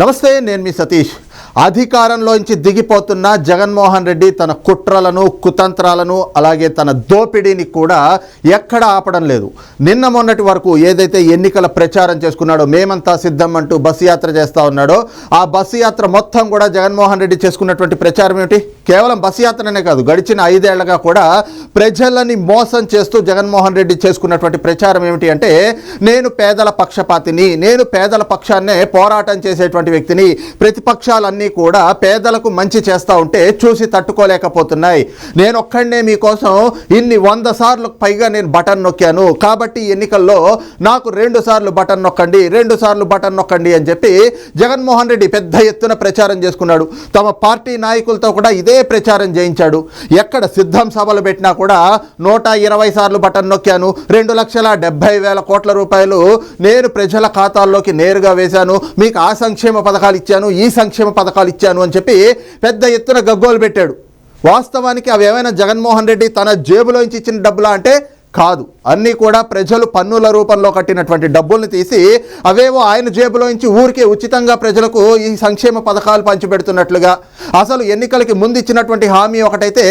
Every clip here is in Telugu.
నమస్తే నేను మీ సతీష్. అధికారంలోంచి దిగిపోతున్న జగన్మోహన్ రెడ్డి తన కుట్రలను కుతంత్రాలను అలాగే తన దోపిడీని కూడా ఎక్కడ ఆపడం లేదు. నిన్న మొన్నటి వరకు ఏదైతే ఎన్నికల ప్రచారం చేసుకున్నాడో మేమంతా సిద్ధం అంటూ బస్సు యాత్ర చేస్తూ ఉన్నాడో ఆ బస్సు యాత్ర మొత్తం కూడా జగన్మోహన్ రెడ్డి చేసుకున్నటువంటి ప్రచారం ఏమిటి? కేవలం బస్సు యాత్రనే కాదు గడిచిన ఐదేళ్ళగా కూడా ప్రజలని మోసం చేస్తూ జగన్మోహన్ రెడ్డి చేసుకున్నటువంటి ప్రచారం ఏమిటి అంటే నేను పేదల పక్షపాతిని నేను పేదల పక్షాన్నే పోరాటం చేసేటువంటి వ్యక్తిని ప్రతిపక్షాలన్నీ కూడా పేదలకు మంచి చేస్తూ ఉంటే చూసి తట్టుకోలేకపోతున్నాయి. నేను ఒక్కడనే మీకోసం ఇన్ని వంద సార్లు పైగా నేను బటన్ నొక్కాను. కాబట్టి ఎన్నికల్లో నాకు రెండు సార్లు బటన్ నొక్కండి రెండు సార్లు బటన్ నొక్కండి అని చెప్పి జగన్మోహన్ రెడ్డి పెద్ద ఎత్తున ప్రచారం చేసుకున్నాడు. తమ పార్టీ నాయకులతో కూడా ఇదే ప్రచారం చేయించాడు. ఎక్కడ సిద్ధం సభలు పెట్టినా కూడా నూట ఇరవై సార్లు బటన్ నొక్కాను. రెండు లక్షల డెబ్బై వేల కోట్ల రూపాయలు నేను ప్రజల ఖాతాల్లోకి నేరుగా వేశాను. మీకు ఆ సంక్షేమ పథకాలు ఇచ్చాను ఈ సంక్షేమ పథకాలు ఇచ్చాను అని చెప్పి పెద్ద ఎత్తున గగ్గోలు పెట్టాడు. వాస్తవానికి అవి ఏమైనా జగన్మోహన్ రెడ్డి తన జేబులోంచి ఇచ్చిన డబ్బులా అంటే కాదు. అన్నీ కూడా ప్రజలు పన్నుల రూపంలో కట్టినటువంటి డబ్బుల్ని తీసి అవేవో ఆయన జేబులోంచి ఊరికే ఉచితంగా ప్రజలకు ఈ సంక్షేమ పథకాలు పంచిపెడుతున్నట్లుగా. అసలు ఎన్నికలకి ముందు ఇచ్చినటువంటి హామీ ఒకటైతే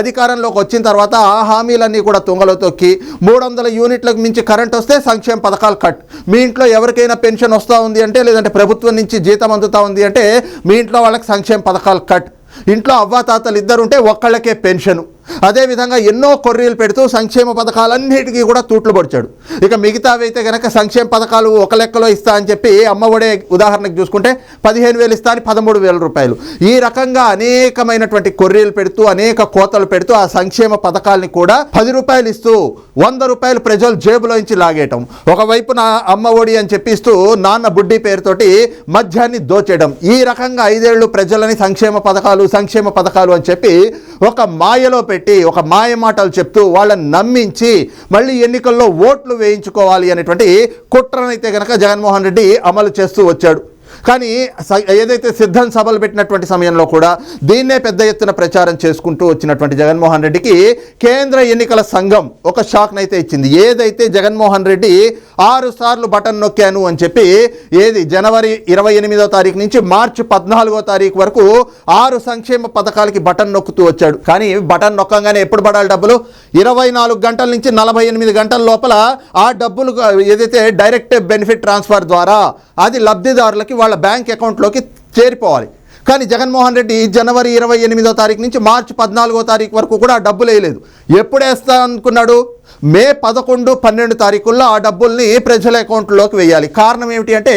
అధికారంలోకి వచ్చిన తర్వాత ఆ హామీలన్నీ కూడా తుంగలో తొక్కి మూడు వందల యూనిట్లకు మించి కరెంట్ వస్తే సంక్షేమ పథకాలు కట్. మీ ఇంట్లో ఎవరికైనా పెన్షన్ వస్తూ ఉంది అంటే లేదంటే ప్రభుత్వం నుంచి జీతం అందుతూ ఉంది అంటే మీ ఇంట్లో వాళ్ళకి సంక్షేమ పథకాలు కట్. ఇంట్లో అవ్వాతాతలు ఇద్దరు ఉంటే ఒక్కళ్ళకే పెన్షను. అదేవిధంగా ఎన్నో కొర్రీలు పెడుతూ సంక్షేమ పథకాలన్నిటికీ కూడా తూట్లు పొడిచాడు. ఇక మిగతావి అయితే కనుక సంక్షేమ పథకాలు ఒక లెక్కలో ఇస్తా అని చెప్పి అమ్మఒడే ఉదాహరణకు చూసుకుంటే పదిహేను వేలు ఇస్తా అని పదమూడు వేల రూపాయలు. ఈ రకంగా అనేకమైనటువంటి కొర్రీలు పెడుతూ అనేక కోతలు పెడుతూ ఆ సంక్షేమ పథకాలని కూడా పది రూపాయలు ఇస్తూ వంద రూపాయలు ప్రజలు జేబులోంచి లాగేయటం. ఒకవైపు నా అమ్మ ఒడి అని చెప్పిస్తూ నాన్న బుడ్డి పేరుతోటి మద్యాన్ని దోచేయడం. ఈ రకంగా ఐదేళ్ళు ప్రజలని సంక్షేమ పథకాలు సంక్షేమ పథకాలు అని చెప్పి ఒక మాయలో పెట్టి ఒక మాయ మాటలు చెప్తూ వాళ్ళని నమ్మించి మళ్ళీ ఎన్నికల్లో ఓట్లు వేయించుకోవాలి అనేటువంటి కుట్రనైతే కనుక జగన్మోహన్ రెడ్డి అమలు చేస్తూ వచ్చాడు. కానీ ఏదైతే సిద్ధం సభలు పెట్టినటువంటి సమయంలో కూడా దీన్నే పెద్ద ఎత్తున ప్రచారం చేసుకుంటూ వచ్చినటువంటి జగన్మోహన్ రెడ్డికి కేంద్ర ఎన్నికల సంఘం ఒక షాక్నైతే ఇచ్చింది. ఏదైతే జగన్మోహన్ రెడ్డి ఆరు సార్లు బటన్ నొక్కాను అని చెప్పి ఏది జనవరి ఇరవై ఎనిమిదో తారీఖు నుంచి మార్చి పద్నాలుగో తారీఖు వరకు ఆరు సంక్షేమ పథకాలకి బటన్ నొక్కుతూ వచ్చాడు. కానీ బటన్ నొక్కగానే ఎప్పుడు పడాలి డబ్బులు? ఇరవై నాలుగు గంటల నుంచి నలభై ఎనిమిది గంటల లోపల ఆ డబ్బులు ఏదైతే డైరెక్ట్ బెనిఫిట్ ట్రాన్స్ఫర్ ద్వారా అది లబ్ధిదారులకి వాళ్ళ బ్యాంక్ అకౌంట్లోకి చేరిపోవాలి. కానీ జగన్మోహన్ రెడ్డి జనవరి ఇరవై ఎనిమిదో తారీఖు నుంచి మార్చి పద్నాలుగో తారీఖు వరకు కూడా డబ్బులు వేయలేదు. ఎప్పుడు వేస్తా అనుకున్నాడు? మే పదకొండు పన్నెండు తారీఖుల్లో ఆ డబ్బుల్ని ప్రజల అకౌంట్లోకి వేయాలి. కారణం ఏమిటి అంటే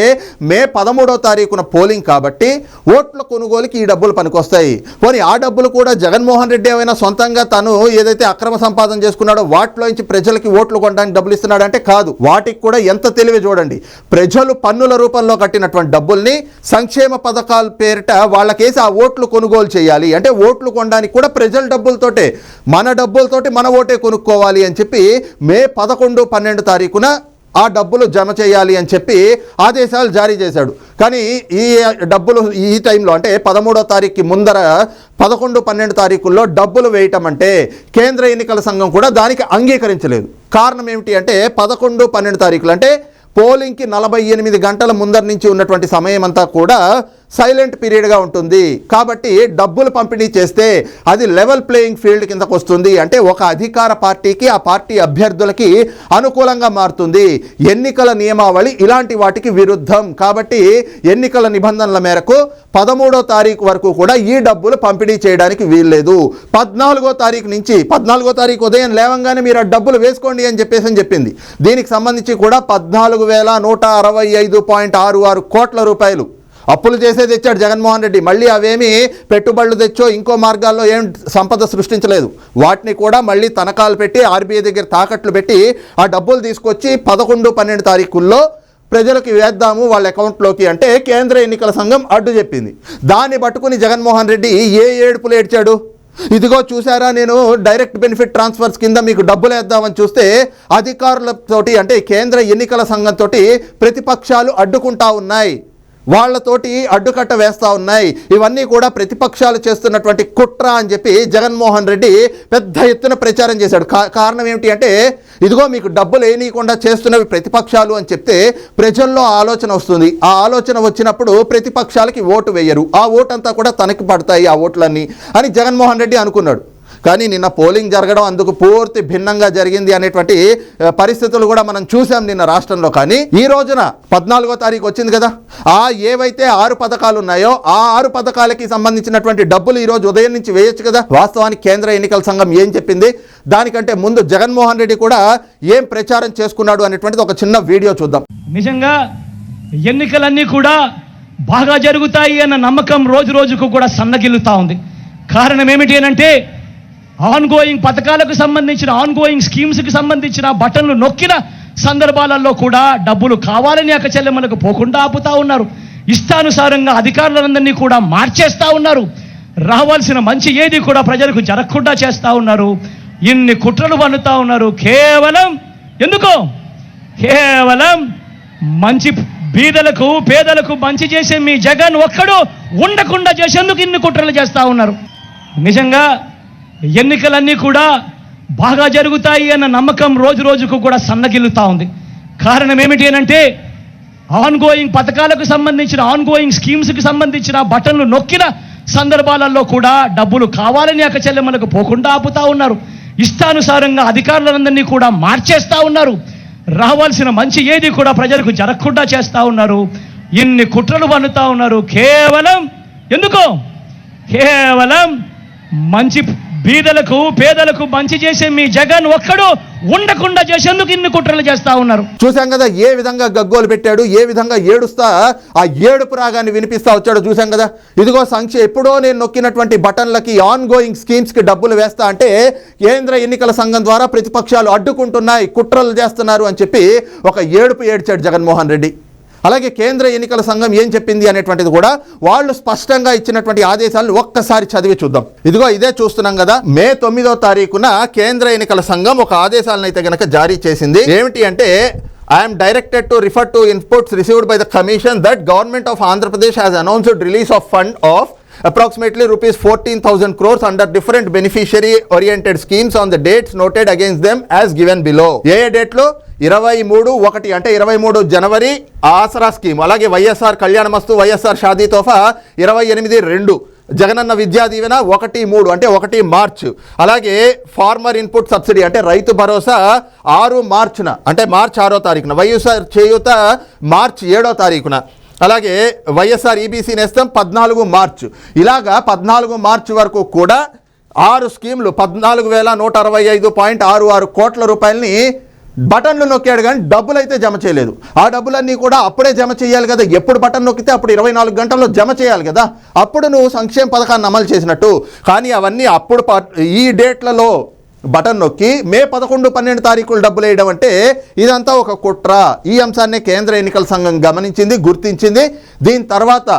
మే పదమూడో తారీఖున పోలింగ్ కాబట్టి ఓట్ల కొనుగోలుకి ఈ డబ్బులు పనికొస్తాయి. పోనీ ఆ డబ్బులు కూడా జగన్మోహన్ రెడ్డి ఏమైనా సొంతంగా తను ఏదైతే అక్రమ సంపాదన చేసుకున్నాడో వాటిలో నుంచి ప్రజలకి ఓట్లు కొనడానికి డబ్బులు ఇస్తున్నాడు అంటే కాదు. వాటికి కూడా ఎంత తెలివి చూడండి. ప్రజలు పన్నుల రూపంలో కట్టినటువంటి డబ్బుల్ని సంక్షేమ పథకాల పేరిట వాళ్ళకేసి ఆ ఓట్లు కొనుగోలు చేయాలి. అంటే ఓట్లు కొనడానికి కూడా ప్రజల డబ్బులతోటే మన డబ్బులతోటి మన ఓటే కొనుక్కోవాలి అని చెప్పి మే పదకొండు పన్నెండు తారీఖున ఆ డబ్బులు జమ చేయాలి అని చెప్పి ఆదేశాలు జారీ చేశాడు. కానీ ఈ డబ్బులు ఈ టైంలో అంటే పదమూడో తారీఖుకి ముందర పదకొండు పన్నెండు తారీఖుల్లో డబ్బులు వేయటం అంటే కేంద్ర ఎన్నికల సంఘం కూడా దానికి అంగీకరించలేదు. కారణం ఏమిటి అంటే పదకొండు పన్నెండు తారీఖులు అంటే పోలింగ్కి నలభై ఎనిమిది గంటల ముందర నుంచి ఉన్నటువంటి సమయం అంతా కూడా సైలెంట్ పీరియడ్గా ఉంటుంది. కాబట్టి డబ్బులు పంపిణీ చేస్తే అది లెవెల్ ప్లేయింగ్ ఫీల్డ్ కిందకు వస్తుంది. అంటే ఒక అధికార పార్టీకి ఆ పార్టీ అభ్యర్థులకి అనుకూలంగా మారుతుంది. ఎన్నికల నియమావళి ఇలాంటి వాటికి విరుద్ధం. కాబట్టి ఎన్నికల నిబంధనల మేరకు పదమూడో తారీఖు వరకు కూడా ఈ డబ్బులు పంపిణీ చేయడానికి వీల్లేదు. పద్నాలుగో తారీఖు నుంచి పద్నాలుగో తారీఖు ఉదయం లేవంగానే మీరు ఆ డబ్బులు వేసుకోండి అని చెప్పేసి అని చెప్పింది. దీనికి సంబంధించి కూడా పద్నాలుగు వేల నూట అరవై ఐదు పాయింట్ ఆరు ఆరు కోట్ల రూపాయలు అప్పులు చేసే తెచ్చాడు జగన్మోహన్ రెడ్డి. మళ్ళీ అవేమి పెట్టుబడులు తెచ్చో ఇంకో మార్గాల్లో ఏం సంపద సృష్టించలేదు. వాటిని కూడా మళ్ళీ తనఖాలు పెట్టి ఆర్బీఐ దగ్గర తాకట్లు పెట్టి ఆ డబ్బులు తీసుకొచ్చి పదకొండు పన్నెండు తారీఖుల్లో ప్రజలకు వేద్దాము వాళ్ళ అకౌంట్లోకి అంటే కేంద్ర ఎన్నికల సంఘం అడ్డు చెప్పింది. దాన్ని పట్టుకుని జగన్మోహన్ రెడ్డి ఏ ఏడుపులు ఏడ్చాడు? ఇదిగో చూసారా నేను డైరెక్ట్ బెనిఫిట్ ట్రాన్స్ఫర్స్ కింద మీకు డబ్బులు వేద్దామని చూస్తే అధికారులతోటి అంటే కేంద్ర ఎన్నికల సంఘంతో ప్రతిపక్షాలు అడ్డుకుంటా ఉన్నాయి. వాళ్ళతోటి అడ్డుకట్ట వేస్తూ ఉన్నాయి. ఇవన్నీ కూడా ప్రతిపక్షాలు చేస్తున్నటువంటి కుట్ర అని చెప్పి జగన్మోహన్ రెడ్డి పెద్ద ఎత్తున ప్రచారం చేశాడు. కారణం ఏమిటి అంటే ఇదిగో మీకు డబ్బులు వేయనీయకుండా చేస్తున్నవి ప్రతిపక్షాలు అని చెప్తే ప్రజల్లో ఆలోచన వస్తుంది. ఆ ఆలోచన వచ్చినప్పుడు ప్రతిపక్షాలకి ఓటు వేయరు. ఆ ఓటు అంతా కూడా తనకి పడతాయి ఆ ఓట్లన్నీ అని జగన్మోహన్ రెడ్డి అనుకున్నాడు. కానీ నిన్న పోలింగ్ జరగడం అందుకు పూర్తి భిన్నంగా జరిగింది అనేటువంటి పరిస్థితులు కూడా మనం చూసాం నిన్న రాష్ట్రంలో. కానీ ఈ రోజున పద్నాలుగో తారీఖు వచ్చింది కదా? ఆ ఏవైతే ఆరు పథకాలు ఉన్నాయో ఆ ఆరు పథకాలకి సంబంధించినటువంటి డబ్బులు ఈ రోజు ఉదయం నుంచి వేయొచ్చు కదా? వాస్తవానికి కేంద్ర ఎన్నికల సంఘం ఏం చెప్పింది? దానికంటే ముందు జగన్మోహన్ రెడ్డి కూడా ఏం ప్రచారం చేసుకున్నాడు అనేటువంటిది ఒక చిన్న వీడియో చూద్దాం. నిజంగా ఎన్నికలన్నీ కూడా బాగా జరుగుతాయి అన్న నమ్మకం రోజు రోజుకు కూడా సన్నగిల్లుతా ఉంది. కారణం ఏమిటి అంటే ఆన్గోయింగ్ పథకాలకు సంబంధించిన ఆన్గోయింగ్ స్కీమ్స్కి సంబంధించిన బటన్లు నొక్కిన సందర్భాలలో కూడా డబ్బులు కావాలని అక్క చెల్లెమ్మలకు పోకుండా ఆపుతా ఉన్నారు. ఇష్టానుసారంగా అధికారులందరినీ కూడా మార్చేస్తూ ఉన్నారు. రావాల్సిన మంచి ఏది కూడా ప్రజలకు జరగకుండా చేస్తూ ఉన్నారు. ఇన్ని కుట్రలు వండుతూ ఉన్నారు. కేవలం ఎందుకో? కేవలం మంచి బీదలకు పేదలకు మంచి చేసే మీ జగన్ ఒక్కడు ఉండకుండా చేసేందుకు ఇన్ని కుట్రలు చేస్తూ ఉన్నారు. నిజంగా ఎన్నికలన్నీ కూడా బాగా జరుగుతాయి అన్న నమ్మకం రోజు రోజుకు కూడా సన్నగిల్లుతూ ఉంది. కారణం ఏమిటి అంటే ఆన్గోయింగ్ పథకాలకు సంబంధించిన ఆన్గోయింగ్ స్కీమ్స్కి సంబంధించిన బటన్లు నొక్కిన సందర్భాలలో కూడా డబ్బులు కావాలని అక్క చెల్లెమ్మలకు పోకుండా ఆపుతా ఉన్నారు. ఇష్టానుసారంగా అధికారులందరినీ కూడా మార్చేస్తూ ఉన్నారు. రావాల్సిన మంచి ఏది కూడా ప్రజలకు జరగకుండా చేస్తూ ఉన్నారు. ఇన్ని కుట్రలు పన్నుతా ఉన్నారు. కేవలం ఎందుకో? కేవలం మంచి బీదలకు పేదలకు మంచి చేసే మీ జగన్ ఒక్కడు ఉండకుండా చేసేందుకు ఇన్ని కుట్రలు చేస్తా ఉన్నారు. చూసాం కదా ఏ విధంగా గగ్గోలు పెట్టాడు ఏ విధంగా ఏడుస్తా ఆ ఏడుపు రాగాన్ని వినిపిస్తా వచ్చాడు చూసాం కదా. ఇదిగో సంక్షే ఎప్పుడో నేను నొక్కినటువంటి బటన్లకి ఆన్ గోయింగ్ స్కీమ్స్కి డబ్బులు వేస్తా అంటే కేంద్ర ఎన్నికల సంఘం ద్వారా ప్రతిపక్షాలు అడ్డుకుంటున్నాయి కుట్రలు చేస్తున్నారు అని చెప్పి ఒక ఏడుపు ఏడ్చాడు జగన్మోహన్ రెడ్డి. అలాగే కేంద్ర ఎన్నికల సంఘం ఏం చెప్పింది అనేటువంటిది కూడా వాళ్ళు స్పష్టంగా ఇచ్చినటువంటి ఆదేశాలను ఒక్కసారి చదివి చూద్దాం. ఇదిగో ఇదే చూస్తున్నాం కదా మే తొమ్మిదో తారీఖున కేంద్ర ఎన్నికల సంఘం ఒక ఆదేశాలను అయితే గనక జారీ చేసింది. ఏమిటి అంటే I am directed to refer to inputs received by the commission that government of Andhra Pradesh has announced release of fund of approximately rupees 14000 crores under different beneficiary oriented schemes on the dates noted against them as given below. ఏ ఏ డేట్లో ఇరవై మూడు ఒకటి అంటే ఇరవై మూడు జనవరి ఆసరా స్కీమ్ అలాగే వైఎస్ఆర్ కళ్యాణ మస్తు వైఎస్ఆర్ షాదీ తోఫా ఇరవై ఎనిమిది రెండు. జగనన్న విద్యా దీవెన ఒకటి మూడు అంటే ఒకటి మార్చ్. అలాగే ఫార్మర్ ఇన్పుట్ సబ్సిడీ అంటే రైతు భరోసా ఆరు మార్చున. అంటే మార్చ్ ఆరో తారీఖున. వైఎస్ఆర్ చేయూత మార్చ్ ఏడో తారీఖున. అలాగే వైఎస్ఆర్ ఈబీసీ నేస్తం పద్నాలుగు మార్చు. ఇలాగా పద్నాలుగు మార్చి వరకు కూడా ఆరు స్కీమ్లు పద్నాలుగు వేల నూట అరవై ఐదు పాయింట్ ఆరు ఆరు కోట్ల రూపాయలని బటన్లు నొక్కాడు కానీ డబ్బులు అయితే జమ చేయలేదు. ఆ డబ్బులన్నీ కూడా అప్పుడే జమ చేయాలి కదా. ఎప్పుడు బటన్ నొక్కితే అప్పుడు ఇరవై నాలుగు గంటల్లో జమ చేయాలి కదా. అప్పుడు నువ్వు సంక్షేమ పథకాన్ని అమలు చేసినట్టు. కానీ అవన్నీ అప్పుడు ప- ఈ డేట్లలో బటన్ నొక్కి మే పదకొండు పన్నెండు తారీఖులు డబ్బులు వేయడం అంటే ఇదంతా ఒక కుట్ర. ఈ అంశాన్ని కేంద్ర ఎన్నికల సంఘం గమనించింది గుర్తించింది. దీని తర్వాత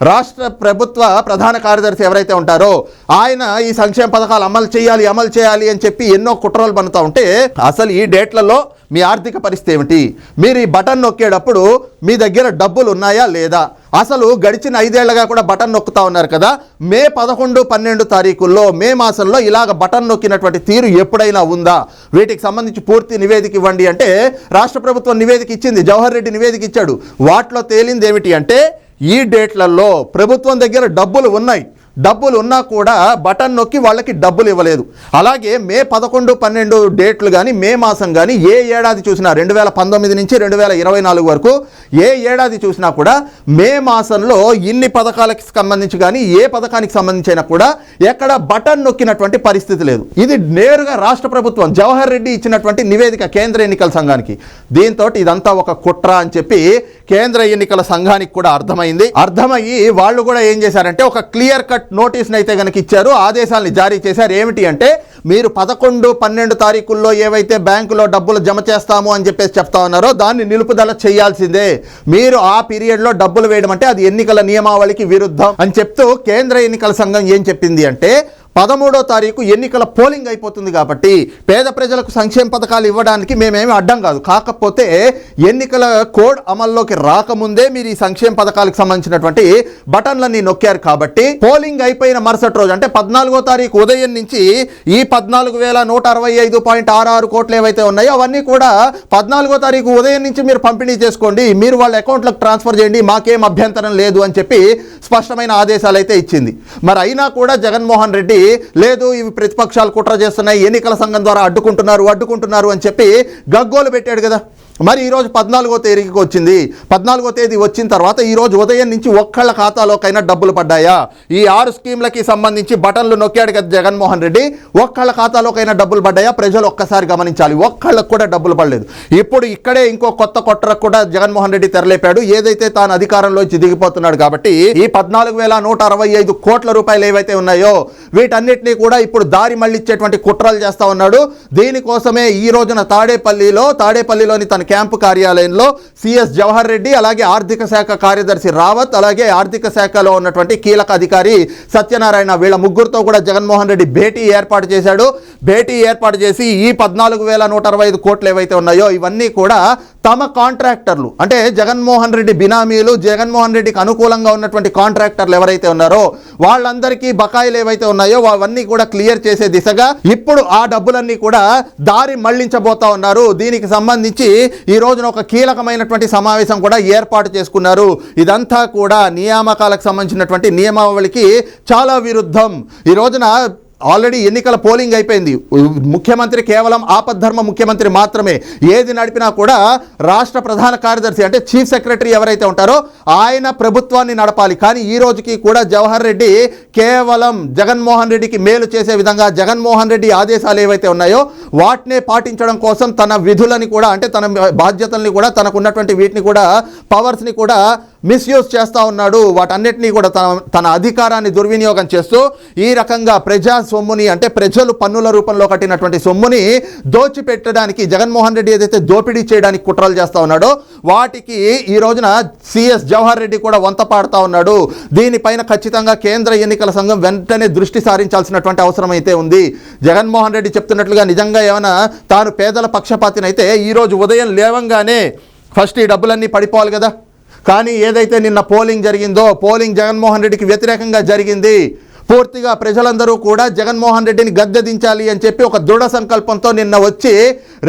రాష్ట్ర ప్రభుత్వ ప్రధాన కార్యదర్శి ఎవరైతే ఉంటారో ఆయన ఈ సంక్షేమ పథకాలు అమలు చేయాలి అమలు చేయాలి అని చెప్పి ఎన్నో కుట్రలు పనుతూ ఉంటే అసలు ఈ డేట్లలో మీ ఆర్థిక పరిస్థితి ఏమిటి? మీరు ఈ బటన్ నొక్కేటప్పుడు మీ దగ్గర డబ్బులు ఉన్నాయా లేదా? అసలు గడిచిన ఐదేళ్ళగా కూడా బటన్ నొక్కుతా ఉన్నారు కదా. మే పదకొండు పన్నెండు తారీఖుల్లో మే మాసంలో ఇలాగ బటన్ నొక్కినటువంటి తీరు ఎప్పుడైనా ఉందా? వీటికి సంబంధించి పూర్తి నివేదిక ఇవ్వండి అంటే రాష్ట్ర ప్రభుత్వం నివేదిక ఇచ్చింది జవహర్ రెడ్డి నివేదిక ఇచ్చాడు. వాటిలో తేలింది ఏమిటి అంటే ఈ డేట్లలో ప్రభుత్వం దగ్గర డబ్బులు ఉన్నాయి. డబ్బులు ఉన్నా కూడా బటన్ నొక్కి వాళ్ళకి డబ్బులు ఇవ్వలేదు. అలాగే మే పదకొండు పన్నెండు డేట్లు కానీ మే మాసం కానీ ఏ ఏడాది చూసినా రెండు వేల పంతొమ్మిది నుంచి రెండు వేల ఇరవై నాలుగు వరకు ఏ ఏడాది చూసినా కూడా మే మాసంలో ఇన్ని పథకాలకు సంబంధించి కానీ ఏ పథకానికి సంబంధించి అయినా కూడా ఎక్కడ బటన్ నొక్కినటువంటి పరిస్థితి లేదు. ఇది నేరుగా రాష్ట్ర ప్రభుత్వం జవహర్ రెడ్డి ఇచ్చినటువంటి నివేదిక కేంద్ర ఎన్నికల సంఘానికి. దీంతో ఇదంతా ఒక కుట్ర అని చెప్పి కేంద్ర ఎన్నికల సంఘానికి కూడా అర్థమైంది. అర్థమయ్యి వాళ్ళు కూడా ఏం చేశారంటే ఒక క్లియర్ కట్ నోటీస్ని అయితే కనుక ఇచ్చారు ఆదేశాలను జారీ చేశారు. ఏమిటి అంటే మీరు పదకొండు పన్నెండు తారీఖుల్లో ఏవైతే బ్యాంకులో డబ్బులు జమ చేస్తాము అని చెప్పేసి చెప్తా ఉన్నారో దాన్ని నిలుపుదల చేయాల్సిందే. మీరు ఆ పీరియడ్లో డబ్బులు వేయడం అంటే అది ఎన్నికల నియమావళికి విరుద్ధం అని చెప్తూ కేంద్ర ఎన్నికల సంఘం ఏం చెప్పింది అంటే పదమూడో తారీఖు ఎన్నికల పోలింగ్ అయిపోతుంది కాబట్టి పేద ప్రజలకు సంక్షేమ పథకాలు ఇవ్వడానికి మేమేమి అడ్డం కాదు. కాకపోతే ఎన్నికల కోడ్ అమల్లోకి రాకముందే మీరు ఈ సంక్షేమ పథకాలకు సంబంధించినటువంటి బటన్లన్నీ నొక్కారు కాబట్టి పోలింగ్ అయిపోయిన మరుసటి రోజు అంటే పద్నాలుగో తారీఖు ఉదయం నుంచి ఈ పద్నాలుగు వేల నూట అరవై ఐదు పాయింట్ ఆరు ఆరు కోట్లు ఏవైతే ఉన్నాయో అవన్నీ కూడా పద్నాలుగో తారీఖు ఉదయం నుంచి మీరు పంపిణీ చేసుకోండి. మీరు వాళ్ళ అకౌంట్లకు ట్రాన్స్ఫర్ చేయండి. మాకేం అభ్యంతరం లేదు అని చెప్పి స్పష్టమైన ఆదేశాలు అయితే ఇచ్చింది. మరి అయినా కూడా జగన్మోహన్ రెడ్డి లేదు ఇవి ప్రతిపక్షాలు కుట్ర చేస్తున్నాయి ఎన్నికల సంఘం ద్వారా అడ్డుకుంటున్నారు అడ్డుకుంటున్నారు అని చెప్పి గగ్గోలు పెట్టాడు కదా. మరి ఈరోజు పద్నాలుగో తేదీకి వచ్చింది. పద్నాలుగో తేదీ వచ్చిన తర్వాత ఈరోజు ఉదయం నుంచి ఒక్కళ్ళ ఖాతాలోకైనా డబ్బులు పడ్డాయా? ఈ ఆరు స్కీమ్లకి సంబంధించి బటన్లు నొక్కాడు కదా జగన్మోహన్ రెడ్డి. ఒక్కళ్ళ ఖాతాలోకైనా డబ్బులు పడ్డాయా? ప్రజలు ఒక్కసారి గమనించాలి. ఒక్కళ్ళకు కూడా డబ్బులు పడలేదు. ఇప్పుడు ఇక్కడే ఇంకో కొత్త కొట్టరకు కూడా జగన్మోహన్ రెడ్డి తెరలేపాడు. ఏదైతే తాను అధికారంలోంచి దిగిపోతున్నాడు కాబట్టి ఈ పద్నాలుగు వేల నూట అరవై ఐదు కోట్ల రూపాయలు ఏవైతే ఉన్నాయో వీటన్నిటినీ కూడా ఇప్పుడు దారి మళ్ళించేటువంటి కుట్రలు చేస్తా ఉన్నాడు. దీనికోసమే ఈ రోజున తాడేపల్లిలో తాడేపల్లిలోని తన క్యాంపు కార్యాలయంలో సిఎస్ జవహర్ రెడ్డి అలాగే ఆర్థిక శాఖ కార్యదర్శి రావత్ అలాగే ఆర్థిక శాఖలో ఉన్నటువంటి కీలక అధికారి సత్యనారాయణ వీళ్ళ ముగ్గురుతో కూడా జగన్మోహన్ రెడ్డి భేటీ ఏర్పాటు చేశాడు. భేటీ ఏర్పాటు చేసి ఈ పద్నాలుగు వేల నూట అరవై ఐదు కోట్లు ఏవైతే ఉన్నాయో ఇవన్నీ కూడా తమ కాంట్రాక్టర్లు అంటే జగన్మోహన్ రెడ్డి బినామీలు జగన్మోహన్ రెడ్డికి అనుకూలంగా ఉన్నటువంటి కాంట్రాక్టర్లు ఎవరైతే ఉన్నారో వాళ్ళందరికీ బకాయిలు ఏవైతే ఉన్నాయో అవన్నీ కూడా క్లియర్ చేసే దిశగా ఇప్పుడు ఆ డబ్బులన్నీ కూడా దారి మళ్ళించబోతా ఉన్నారు. దీనికి సంబంధించి ఈ రోజున ఒక కీలకమైనటువంటి సమావేశం కూడా ఏర్పాటు చేసుకున్నారు. ఇదంతా కూడా నియామకాలకు సంబంధించినటువంటి నియమావళికి చాలా విరుద్ధం. ఈ రోజున ఆల్రెడీ ఎన్నికల పోలింగ్ అయిపోయింది. ముఖ్యమంత్రి కేవలం ఆపద్ధర్మ ముఖ్యమంత్రి మాత్రమే. ఏది నడిపినా కూడా రాష్ట్ర ప్రధాన కార్యదర్శి అంటే చీఫ్ సెక్రటరీ ఎవరైతే ఉంటారో ఆయన ప్రభుత్వాన్ని నడపాలి. కానీ ఈ రోజుకి కూడా జవహర్ రెడ్డి కేవలం జగన్మోహన్ రెడ్డికి మేలు చేసే విధంగా జగన్మోహన్ రెడ్డి ఆదేశాలు ఏవైతే ఉన్నాయో వాటినే పాటించడం కోసం తన విధులని కూడా అంటే తన బాధ్యతల్ని కూడా తనకున్నటువంటి వీటిని కూడా పవర్స్ని కూడా మిస్యూజ్ చేస్తూ ఉన్నాడు. వాటన్నిటినీ కూడా తన తన అధికారాన్ని దుర్వినియోగం చేస్తూ ఈ రకంగా ప్రజా సొమ్ముని అంటే ప్రజలు పన్నుల రూపంలో కట్టినటువంటి సొమ్ముని దోచిపెట్టడానికి జగన్మోహన్ రెడ్డి ఏదైతే దోపిడీ చేయడానికి కుట్రలు చేస్తూ ఉన్నాడో వాటికి ఈ రోజున సిఎస్ జవహర్ రెడ్డి కూడా వంత పాడుతూ ఉన్నాడు. దీనిపైన ఖచ్చితంగా కేంద్ర ఎన్నికల సంఘం వెంటనే దృష్టి సారించాల్సినటువంటి అవసరం అయితే ఉంది. జగన్మోహన్ రెడ్డి చెప్తున్నట్లుగా నిజంగా ఏమైనా తాను పేదల పక్షపాతినైతే ఈరోజు ఉదయం లేవంగానే ఫస్ట్ ఈ డబ్బులన్నీ పడిపోవాలి కదా. కానీ ఏదైతే నిన్న పోలింగ్ జరిగిందో పోలింగ్ జగన్మోహన్ రెడ్డికి వ్యతిరేకంగా జరిగింది పూర్తిగా ప్రజలందరూ కూడా జగన్మోహన్ రెడ్డిని గద్దె దించాలి అని చెప్పి ఒక దృఢ సంకల్పంతో నిన్న వచ్చి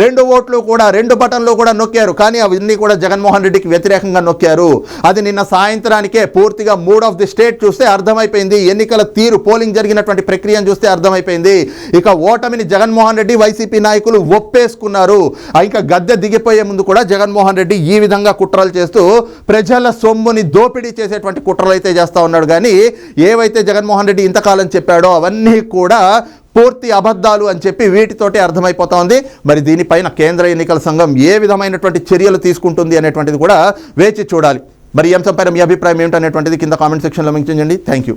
రెండు ఓట్లు కూడా రెండు బటన్లు కూడా నొక్కారు. కానీ అవన్నీ కూడా జగన్మోహన్ రెడ్డికి వ్యతిరేకంగా నొక్కారు. అది నిన్న సాయంత్రానికే పూర్తిగా మూడ్ ఆఫ్ ది స్టేట్ చూస్తే అర్థమైపోయింది. ఎన్నికల తీరు పోలింగ్ జరిగినటువంటి ప్రక్రియను చూస్తే అర్థమైపోయింది. ఇక ఓటమిని జగన్మోహన్ రెడ్డి వైసీపీ నాయకులు ఒప్పేసుకున్నారు. ఇంకా గద్దె దిగిపోయే ముందు కూడా జగన్మోహన్ రెడ్డి ఈ విధంగా కుట్రలు చేస్తూ ప్రజల సొమ్ముని దోపిడీ చేసేటువంటి కుట్రలు అయితే చేస్తూ ఉన్నాడు. కానీ ఏవైతే జగన్మోహన్ రెడ్డి ఇంతకాలం చెప్పాడో అవన్నీ కూడా పూర్తి అబద్ధాలు అని చెప్పి వీటితోటే అర్థమైపోతోంది మరి దీనిపైన కేంద్ర ఎన్నికల సంఘం ఏ విధమైనటువంటి చర్యలు తీసుకుంటుంది అనేటువంటిది కూడా వేచి చూడాలి. మరి ఈ అంశంపైన మీ అభిప్రాయం ఏమిటనేటువంటిది కింద కామెంట్ సెక్షన్లో మెన్షన్ చేయండి. Thank you